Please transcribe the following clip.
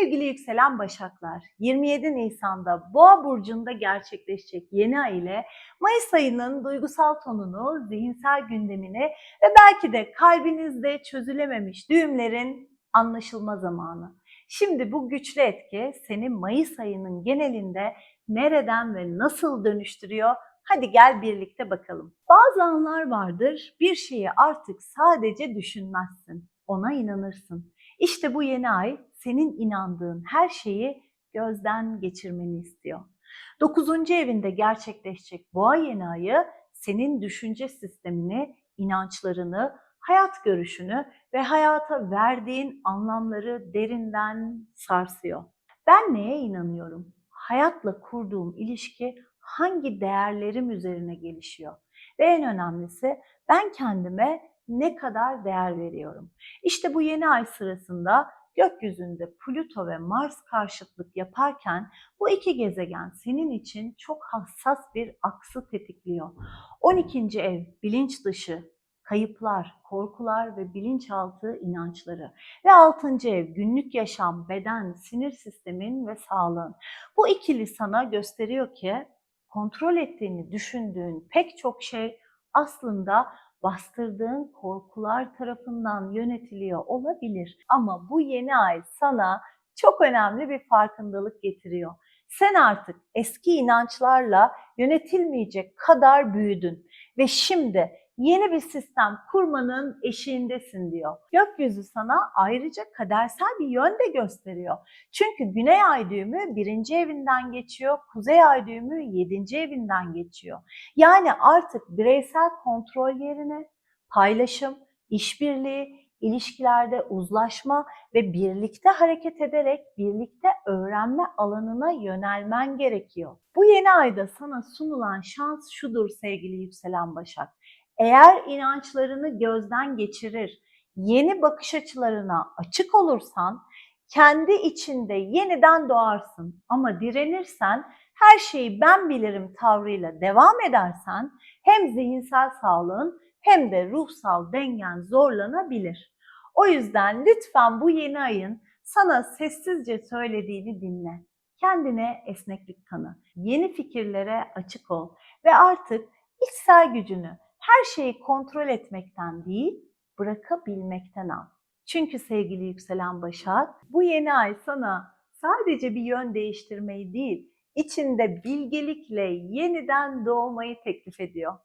Sevgili yükselen Başaklar, 27 Nisan'da Boğa burcunda gerçekleşecek yeni ay ile Mayıs ayının duygusal tonunu, zihinsel gündemini ve belki de kalbinizde çözülememiş düğümlerin anlaşılma zamanı. Şimdi bu güçlü etki seni Mayıs ayının genelinde nereden ve nasıl dönüştürüyor? Hadi gel birlikte bakalım. Bazı anlar vardır, bir şeyi artık sadece düşünmezsin, ona inanırsın. İşte bu yeni ay senin inandığın her şeyi gözden geçirmeni istiyor. 9. evinde gerçekleşecek boğa yeni ayı senin düşünce sistemini, inançlarını, hayat görüşünü ve hayata verdiğin anlamları derinden sarsıyor. Ben neye inanıyorum? Hayatla kurduğum ilişki hangi değerlerim üzerine gelişiyor? Ve en önemlisi ben kendime ne kadar değer veriyorum? İşte bu yeni ay sırasında gökyüzünde Plüto ve Mars karşıtlık yaparken bu iki gezegen senin için çok hassas bir aksı tetikliyor. 12. ev bilinç dışı, kayıplar, korkular ve bilinçaltı inançları ve 6. ev günlük yaşam, beden, sinir sistemin ve sağlığın. Bu ikili sana gösteriyor ki kontrol ettiğini düşündüğün pek çok şey aslında bastırdığın korkular tarafından yönetiliyor olabilir. Ama bu yeni ay sana çok önemli bir farkındalık getiriyor. Sen artık eski inançlarla yönetilmeyecek kadar büyüdün ve şimdi yeni bir sistem kurmanın eşiğindesin diyor. Gökyüzü sana ayrıca kadersel bir yön de gösteriyor. Çünkü güney ay düğümü birinci evinden geçiyor, kuzey ay düğümü yedinci evinden geçiyor. Yani artık bireysel kontrol yerine paylaşım, işbirliği, ilişkilerde uzlaşma ve birlikte hareket ederek birlikte öğrenme alanına yönelmen gerekiyor. Bu yeni ayda sana sunulan şans şudur sevgili yükselen Başak. Eğer inançlarını gözden geçirir, yeni bakış açılarına açık olursan kendi içinde yeniden doğarsın. Ama direnirsen, her şeyi ben bilirim tavrıyla devam edersen hem zihinsel sağlığın hem de ruhsal dengen zorlanabilir. O yüzden lütfen bu yeni ayın sana sessizce söylediğini dinle. Kendine esneklik tanı. Yeni fikirlere açık ol ve artık içsel gücünü her şeyi kontrol etmekten değil, bırakabilmekten al. Çünkü sevgili yükselen Başak, bu yeni ay sana sadece bir yön değiştirmeyi değil, içinde bilgelikle yeniden doğmayı teklif ediyor.